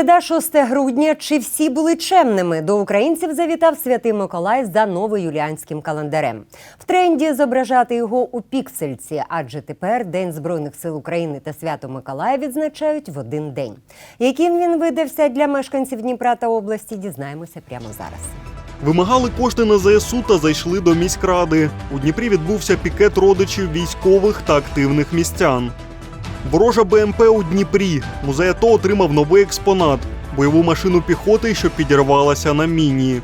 Середа 6 грудня. Чи всі були чемними? До українців завітав святий Миколай за новоюліанським календарем. В тренді зображати його у піксельці, адже тепер День Збройних сил України та свято Миколая відзначають в один день. Яким він видався для мешканців Дніпра та області, дізнаємося прямо зараз. Вимагали кошти на ЗСУ та зайшли до міськради. У Дніпрі відбувся пікет родичів військових та активних містян. Ворожа БМП у Дніпрі. Музей АТО отримав новий експонат бойову машину піхоти, що підірвалася на міні.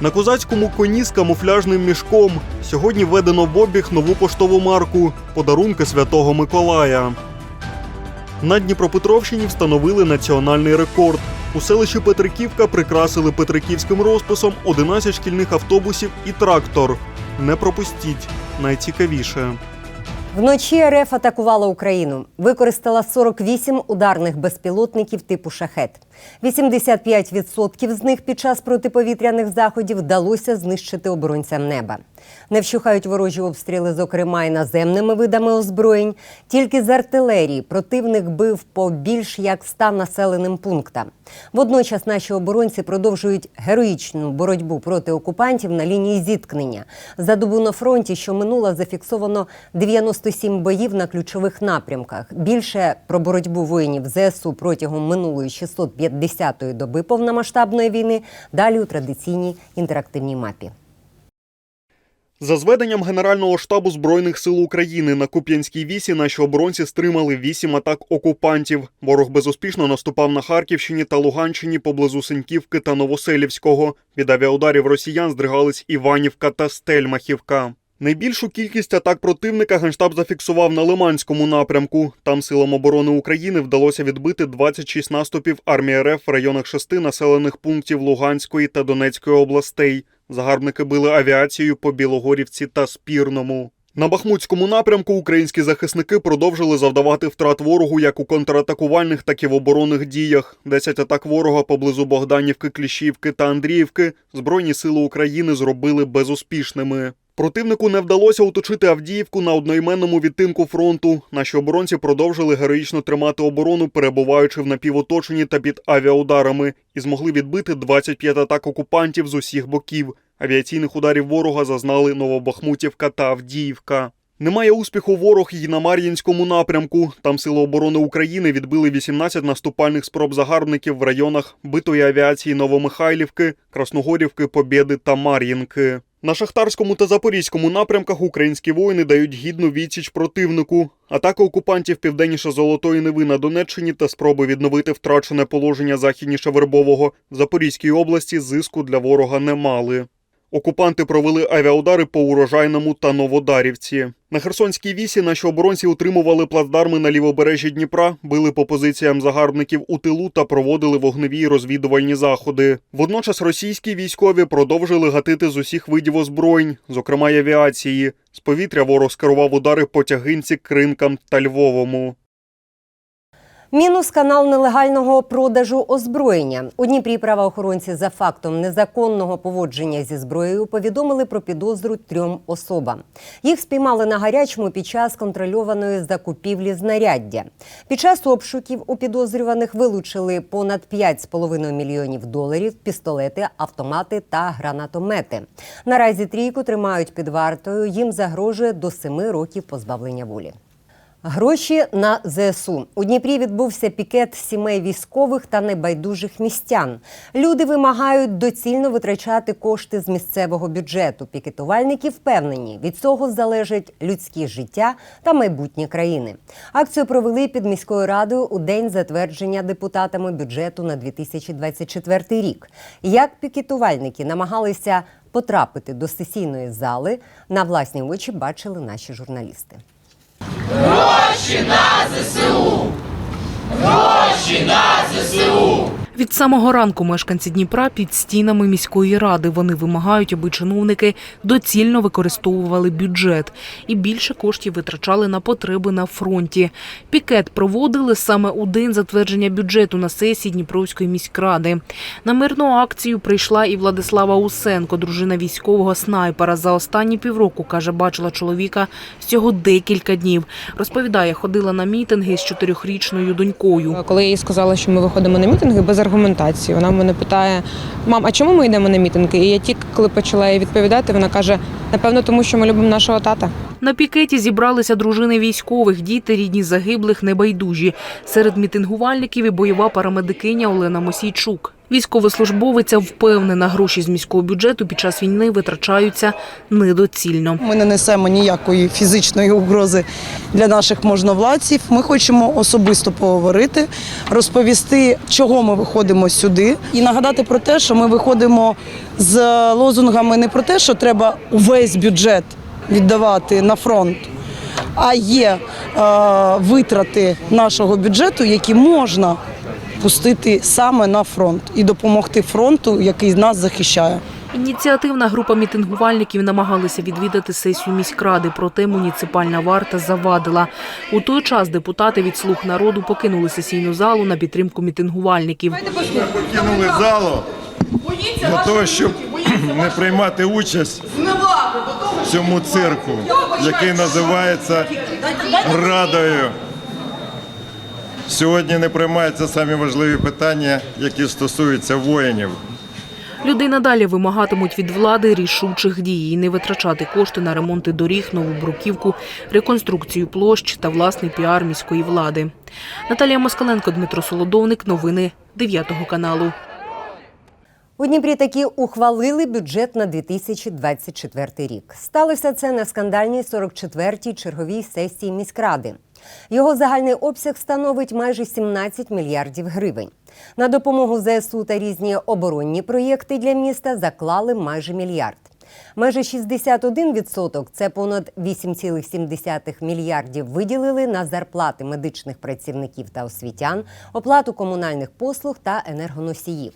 На козацькому коні з камуфляжним мішком сьогодні введено в обіг нову поштову марку подарунки Святого Миколая. На Дніпропетровщині встановили національний рекорд. У селищі Петриківка прикрасили петриківським розписом 11 шкільних автобусів і трактор. Не пропустіть найцікавіше. Вночі РФ атакувала Україну. Використала 48 ударних безпілотників типу шахет. 85% з них під час протиповітряних заходів вдалося знищити оборонцям неба. Не вщухають ворожі обстріли, зокрема і наземними видами озброєнь. Тільки з артилерії противник бив по більш як 100 населеним пунктам. Водночас наші оборонці продовжують героїчну боротьбу проти окупантів на лінії зіткнення. За добу на фронті, що минула, зафіксовано 97 боїв на ключових напрямках. Більше про боротьбу воїнів ЗСУ протягом минулої 650-ї доби повномасштабної війни далі у традиційній інтерактивній мапі. За зведенням Генерального штабу Збройних сил України на Куп'янській вісі наші оборонці стримали вісім атак окупантів. Ворог безуспішно наступав на Харківщині та Луганщині поблизу Синьківки та Новоселівського. Від авіаударів росіян здригались Іванівка та Стельмахівка. Найбільшу кількість атак противника генштаб зафіксував на Лиманському напрямку. Там силам оборони України вдалося відбити 26 наступів армії РФ в районах шести населених пунктів Луганської та Донецької областей. Загарбники били авіацією по Білогорівці та Спірному. На Бахмутському напрямку українські захисники продовжили завдавати втрат ворогу як у контратакувальних, так і в оборонних діях. Десять атак ворога поблизу Богданівки, Кліщівки та Андріївки Збройні сили України зробили безуспішними. Противнику не вдалося оточити Авдіївку на одноіменному відтинку фронту. Наші оборонці продовжили героїчно тримати оборону, перебуваючи в напівоточенні та під авіаударами, і змогли відбити 25 атак окупантів з усіх боків. Авіаційних ударів ворога зазнали Новобахмутівка та Авдіївка. Немає успіху ворог і на Мар'їнському напрямку. Там сили оборони України відбили 18 наступальних спроб загарбників в районах битої авіації Новомихайлівки, Красногорівки, Побєди та Мар'їнки. На шахтарському та запорізькому напрямках українські воїни дають гідну відсіч противнику. Атака окупантів південніше Золотої Неви на Донеччині та спроби відновити втрачене положення західніше Вербового в Запорізькій області зиску для ворога не мали. Окупанти провели авіаудари по урожайному та Новодарівці. На Херсонській вісі наші оборонці утримували плацдарми на лівобережжі Дніпра, били по позиціям загарбників у тилу та проводили вогневі розвідувальні заходи. Водночас російські військові продовжили гатити з усіх видів озброєнь, зокрема й авіації. З повітря ворог скерував удари по тягинці, кринкам та Львовому. Мінус канал нелегального продажу озброєння. У Дніпрі правоохоронці за фактом незаконного поводження зі зброєю повідомили про підозру трьом особам. Їх спіймали на гарячому під час контрольованої закупівлі знаряддя. Під час обшуків у підозрюваних вилучили понад 5,5 мільйонів доларів, пістолети, автомати та гранатомети. Наразі трійку тримають під вартою. Їм загрожує до 7 років позбавлення волі. Гроші на ЗСУ у Дніпрі відбувся пікет сімей військових та небайдужих містян. Люди вимагають доцільно витрачати кошти з місцевого бюджету. Пікетувальники впевнені, від цього залежить людське життя та майбутнє країни. Акцію провели під міською радою у день затвердження депутатами бюджету на 2024 рік. Як пікетувальники намагалися потрапити до сесійної зали, на власні очі бачили наші журналісти. Гроші на ЗСУ! Гроші на ЗСУ! Від самого ранку мешканці Дніпра під стінами міської ради. Вони вимагають, аби чиновники доцільно використовували бюджет і більше коштів витрачали на потреби на фронті. Пікет проводили саме у день затвердження бюджету на сесії Дніпровської міськради. На мирну акцію прийшла і Владислава Усенко, дружина військового снайпера. За останні півроку каже, бачила чоловіка всього декілька днів. Розповідає, ходила на мітинги з чотирьохрічною донькою. Коли я їй сказала, що ми виходимо на мітинги без аргументації, вона мене питає: мам, а чому ми йдемо на мітинги? І я тільки коли почала їй відповідати, вона каже: напевно, тому що ми любимо нашого тата. На пікеті зібралися дружини військових, діти, рідні загиблих, небайдужі. Серед мітингувальників і бойова парамедикиня Олена Мосійчук. Військовослужбовиця впевнена, гроші з міського бюджету під час війни витрачаються недоцільно. Ми не несемо ніякої фізичної угрози для наших можновладців. Ми хочемо особисто поговорити, розповісти, чого ми виходимо сюди, і нагадати про те, що ми виходимо з лозунгами не про те, що треба увесь бюджет віддавати на фронт. А є е, витрати нашого бюджету, які можна пустити саме на фронт і допомогти фронту, який нас захищає. Ініціативна група мітингувальників намагалися відвідати сесію міськради, проте муніципальна варта завадила. У той час депутати від «Слуг народу покинули сесійну залу на підтримку мітингувальників. Ми покинули залу для того, щоб не приймати участь в цьому цирку, який називається Радою. Сьогодні не приймаються самі важливі питання, які стосуються воїнів. Люди надалі вимагатимуть від влади рішучих дій і не витрачати кошти на ремонти доріг, нову бруківку, реконструкцію площ та власний піар міської влади. Наталія Москаленко, Дмитро Солодовник. Новини 9 каналу. У Дніпрі таки ухвалили бюджет на 2024 рік. Сталося це на скандальній 44-й черговій сесії міськради. Його загальний обсяг становить майже 17 мільярдів гривень. На допомогу ЗСУ та різні оборонні проєкти для міста заклали майже мільярд. Майже 61% – це понад 8,7 мільярдів виділили на зарплати медичних працівників та освітян, оплату комунальних послуг та енергоносіїв.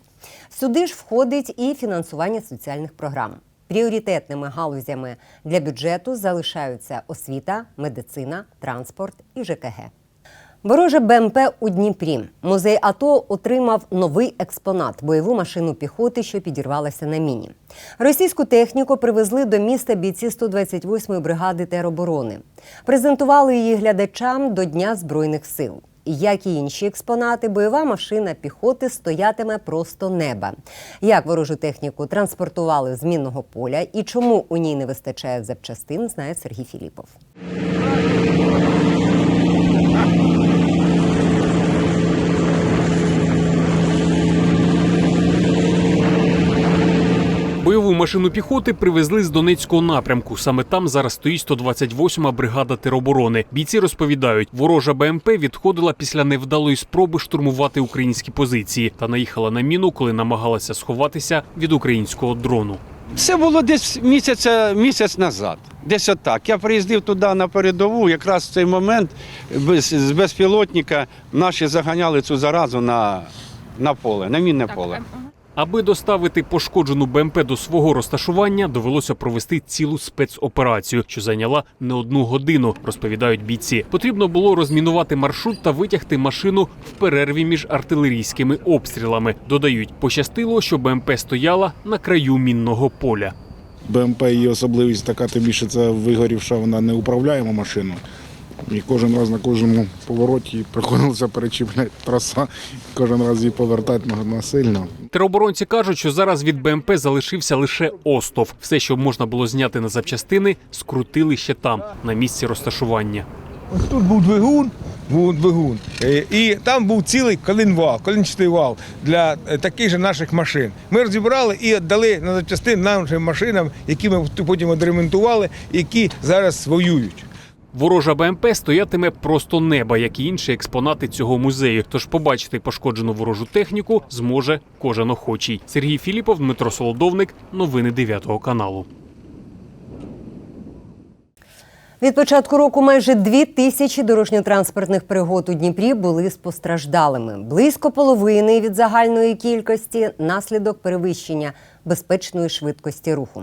Сюди ж входить і фінансування соціальних програм. Пріоритетними галузями для бюджету залишаються освіта, медицина, транспорт і ЖКГ. Вороже БМП у Дніпрі. Музей АТО отримав новий експонат бойову машину піхоти, що підірвалася на міні. Російську техніку привезли до міста бійці 128-ї бригади тероборони. Презентували її глядачам до Дня Збройних сил. Як і інші експонати, бойова машина піхоти стоятиме просто неба. Як ворожу техніку транспортували з мінного поля і чому у ній не вистачає запчастин, знає Сергій Філіпов. Бойову машину піхоти привезли з Донецького напрямку. Саме там зараз стоїть 128-ма бригада тероборони. Бійці розповідають, ворожа БМП відходила після невдалої спроби штурмувати українські позиції та наїхала на міну, коли намагалася сховатися від українського дрону. Це було десь місяця, місяць назад. Десь отак. Я приїздив туди на передову, якраз в цей момент без, з безпілотника наші заганяли цю заразу на, на поле, на мінне поле. Аби доставити пошкоджену БМП до свого розташування, довелося провести цілу спецоперацію, що зайняла не одну годину, розповідають бійці. Потрібно було розмінувати маршрут та витягти машину в перерві між артилерійськими обстрілами. Додають, пощастило, що БМП стояла на краю мінного поля. БМП її особливість така, тим більше це вигорівша, вона не управляєма машина. І кожен раз на кожному повороті приходилося перечіпляти траса, кожен раз її повертати насильно. Тероборонці кажуть, що зараз від БМП залишився лише остов. Все, що можна було зняти на запчастини, скрутили ще там, на місці розташування. Ось тут був двигун, був двигун, е, і там був цілий колінвал, колінчатий вал для е, таких же наших машин. Ми розібрали і віддали на запчастин нашим машинам, які ми потім відремонтували, які зараз воюють. Ворожа БМП стоятиме просто неба, як і інші експонати цього музею. Тож побачити пошкоджену ворожу техніку зможе кожен охочий. Сергій Філіпов, Дмитро Солодовник. Новини 9 каналу. Від початку року майже дві тисячі дорожньо-транспортних пригод у Дніпрі були з постраждалими. Близько половини від загальної кількості наслідок перевищення безпечної швидкості руху.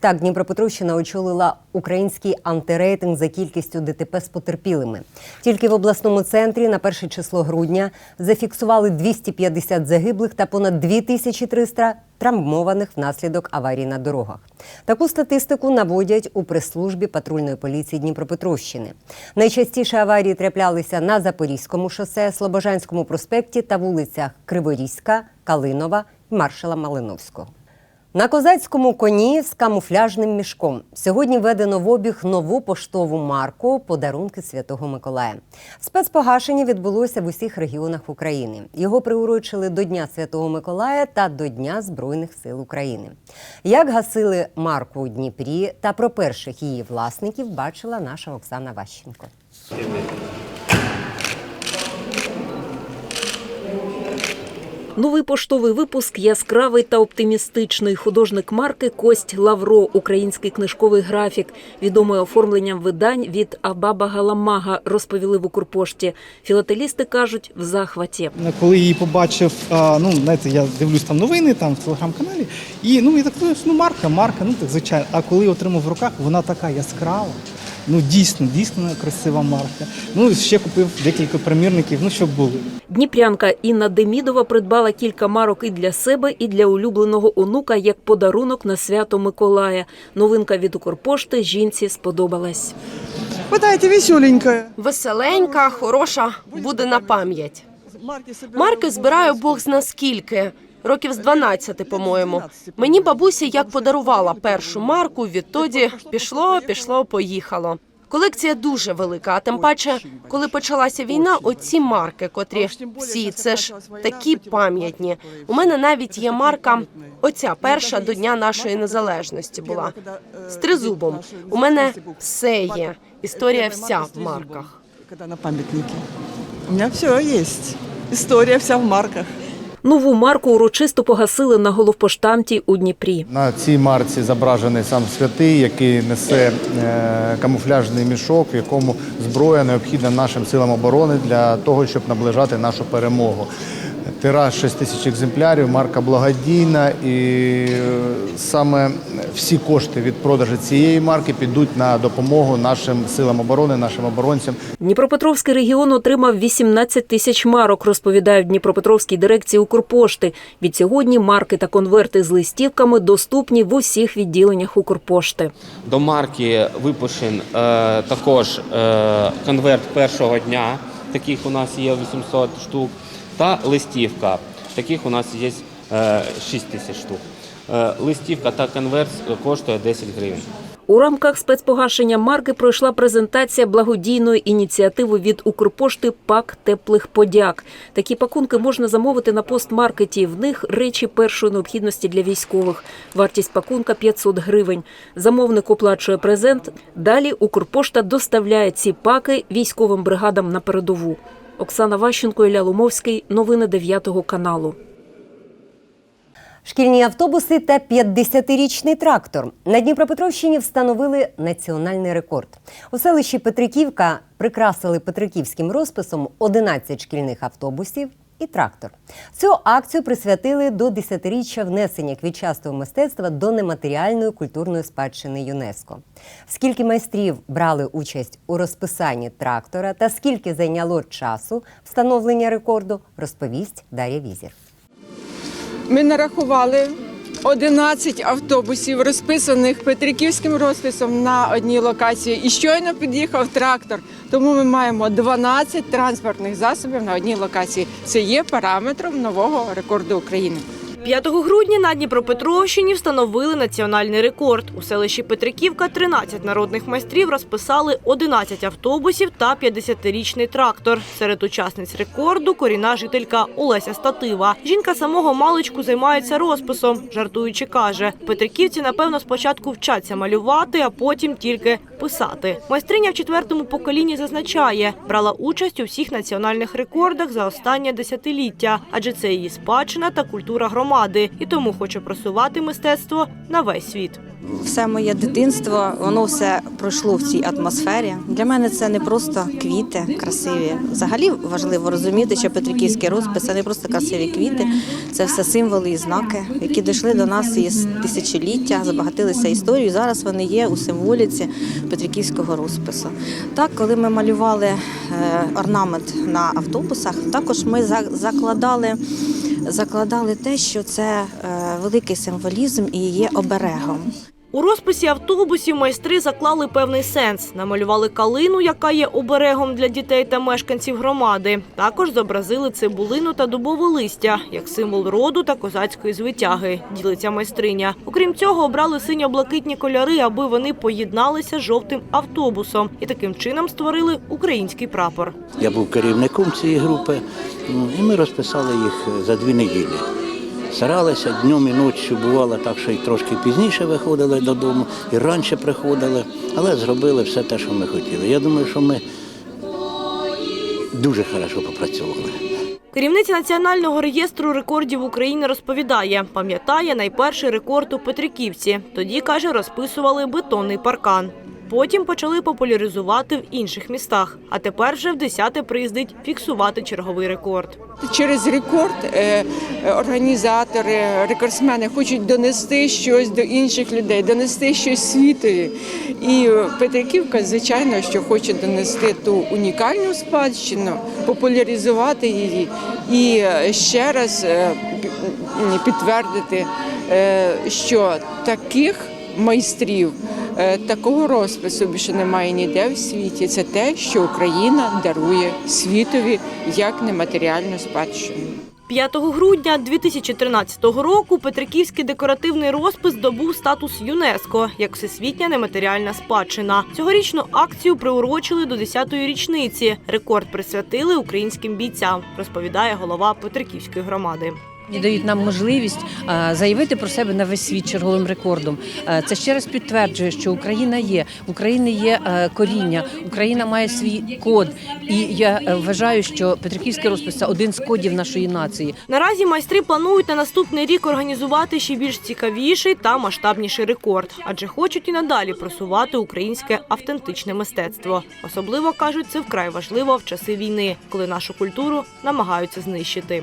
Так, Дніпропетровщина очолила український антирейтинг за кількістю ДТП з потерпілими. Тільки в обласному центрі на перше число грудня зафіксували 250 загиблих та понад 2300 травмованих внаслідок аварій на дорогах. Таку статистику наводять у прес-службі патрульної поліції Дніпропетровщини. Найчастіше аварії траплялися на Запорізькому шосе, Слобожанському проспекті та вулицях Криворізька, Калинова і маршала Малиновського. На козацькому коні з камуфляжним мішком сьогодні введено в обіг нову поштову марку Подарунки Святого Миколая. Спецпогашення відбулося в усіх регіонах України. Його приурочили до Дня Святого Миколая та до Дня Збройних сил України. Як гасили марку у Дніпрі та про перших її власників бачила наша Оксана Ващенко. Новий поштовий випуск яскравий та оптимістичний. Художник марки Кость Лавро, український книжковий графік, відомий оформленням видань від Абаба Галамага, розповіли в Укрпошті. Філателісти кажуть, в захваті. Коли її побачив, ну знаєте, я дивлюсь там новини там в телеграм-каналі, і ну я так ну марка, марка, ну так звичайно. А коли отримав в руках, вона така яскрава. Ну дійсно, дійсно красива марка. Ну і ще купив декілька примірників, ну щоб були. Дніпрянка Інна Демідова придбала кілька марок і для себе, і для улюбленого онука як подарунок на свято Миколая. Новинка від Укрпошти жінці сподобалась. Питайте, веселенька. Веселенька, хороша, буде на пам'ять. Марки збираю Бог зна скільки. Років з 12, по-моєму. Мені бабуся як подарувала першу марку, відтоді пішло, пішло, поїхало. Колекція дуже велика, а тим паче, коли почалася війна, оці марки, котрі всі це ж такі пам'ятні. У мене навіть є марка. Оця перша до дня нашої незалежності була з тризубом. У мене все є. Історія вся в марках. Когда на памятнике. У меня все есть. История вся в марках. Нову марку урочисто погасили на головпоштамті у Дніпрі. На цій марці зображений сам святий, який несе е, камуфляжний мішок, в якому зброя необхідна нашим силам оборони для того, щоб наближати нашу перемогу. Тираж 6 тисяч екземплярів, марка благодійна, і е, саме всі кошти від продажу цієї марки підуть на допомогу нашим силам оборони, нашим оборонцям. Дніпропетровський регіон отримав 18 тисяч марок, розповідають в Дніпропетровській дирекції Укрпошти. Від сьогодні марки та конверти з листівками доступні в усіх відділеннях Укрпошти. До марки випущен е, також е, конверт першого дня. Таких у нас є 800 штук. Та листівка. Таких у нас є е, 6 тисяч штук. Е, листівка та конверт коштує 10 гривень. У рамках спецпогашення марки пройшла презентація благодійної ініціативи від Укрпошти «Пак теплих подяк». Такі пакунки можна замовити на постмаркеті. В них речі першої необхідності для військових. Вартість пакунка 500 гривень. Замовник оплачує презент. Далі Укрпошта доставляє ці паки військовим бригадам на передову. Оксана Ващенко, Ілля Лумовський. Новини 9 каналу. Шкільні автобуси та 50-річний трактор на Дніпропетровщині встановили національний рекорд. У селищі Петриківка прикрасили петриківським розписом 11 шкільних автобусів і трактор. Цю акцію присвятили до 10-річчя внесення квітчастого мистецтва до нематеріальної культурної спадщини ЮНЕСКО. Скільки майстрів брали участь у розписанні трактора та скільки зайняло часу встановлення рекорду, розповість Дар'я Візір. Ми нарахували 11 автобусів, розписаних Петриківським розписом на одній локації. І щойно під'їхав трактор. Тому ми маємо 12 транспортних засобів на одній локації. Це є параметром нового рекорду України. 5 грудня на Дніпропетровщині встановили національний рекорд. У селищі Петриківка 13 народних майстрів розписали 11 автобусів та 50-річний трактор. Серед учасниць рекорду корінна жителька Олеся Статива. Жінка самого маличку займається розписом. Жартуючи, каже, петриківці, напевно, спочатку вчаться малювати, а потім тільки писати. Майстриня в четвертому поколінні зазначає, брала участь у всіх національних рекордах за останнє десятиліття, адже це її спадщина та культура громади, і тому хоче просувати мистецтво на весь світ. Все моє дитинство, воно все пройшло в цій атмосфері. Для мене це не просто квіти красиві. Взагалі важливо розуміти, що Петриківський розпис це не просто красиві квіти, це все символи і знаки, які дійшли до нас із тисячоліття, забагатилися історією. Зараз вони є у символіці Петриківського розпису. Так, коли ми малювали е, орнамент на автобусах, також ми за- закладали. Закладали те, що це е, великий символізм і є оберегом. У розписі автобусів майстри заклали певний сенс. Намалювали калину, яка є оберегом для дітей та мешканців громади. Також зобразили цибулину та дубове листя як символ роду та козацької звитяги. Ділиться майстриня. Окрім цього, обрали синьо-блакитні кольори, аби вони поєдналися з жовтим автобусом і таким чином створили український прапор. Я був керівником цієї групи, ну, і ми розписали їх за дві неділі. Старалися днем і ночі, бувало так, що й трошки пізніше виходили додому, і раніше приходили, але зробили все те, що ми хотіли. Я думаю, що ми дуже хорошо попрацювали. Керівниця Національного реєстру рекордів України розповідає, пам'ятає найперший рекорд у Петриківці. Тоді, каже, розписували бетонний паркан. Потім почали популяризувати в інших містах. А тепер вже в десяте приїздить фіксувати черговий рекорд. Через рекорд е, е, організатори, рекордсмени хочуть донести щось до інших людей, донести щось світові. І Петриківка, звичайно, що хоче донести ту унікальну спадщину, популяризувати її і ще раз е, підтвердити, що таких майстрів. Е, Такого розпису більше немає ніде в світі. Це те, що Україна дарує світові як нематеріальну спадщину. 5 грудня 2013 року Петриківський декоративний розпис добув статус ЮНЕСКО як всесвітня нематеріальна спадщина. Цьогорічну акцію приурочили до 10-ї річниці. Рекорд присвятили українським бійцям, розповідає голова Петриківської громади. І дають нам можливість заявити про себе на весь світ черговим рекордом. Це ще раз підтверджує, що Україна є, в України є коріння, Україна має свій код. І я е, вважаю, що Петриківський розпис це один з кодів нашої нації. Наразі майстри планують на наступний рік організувати ще більш цікавіший та масштабніший рекорд, адже хочуть і надалі просувати українське автентичне мистецтво. Особливо кажуть, це вкрай важливо в часи війни, коли нашу культуру намагаються знищити.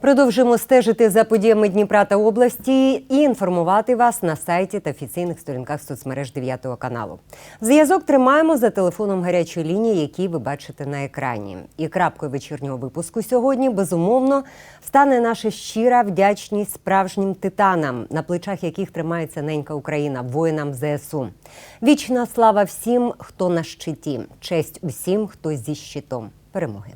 Продовжимо стежити за подіями Дніпра та області і інформувати вас на сайті та офіційних сторінках соцмереж 9 каналу. Зв'язок тримаємо за телефоном гарячої лінії, який ви бачите на екрані. І крапкою вечірнього випуску сьогодні безумовно стане наша щира вдячність справжнім титанам, на плечах яких тримається ненька Україна, воїнам ЗСУ. Вічна слава всім, хто на щиті, честь усім, хто зі щитом. Перемоги.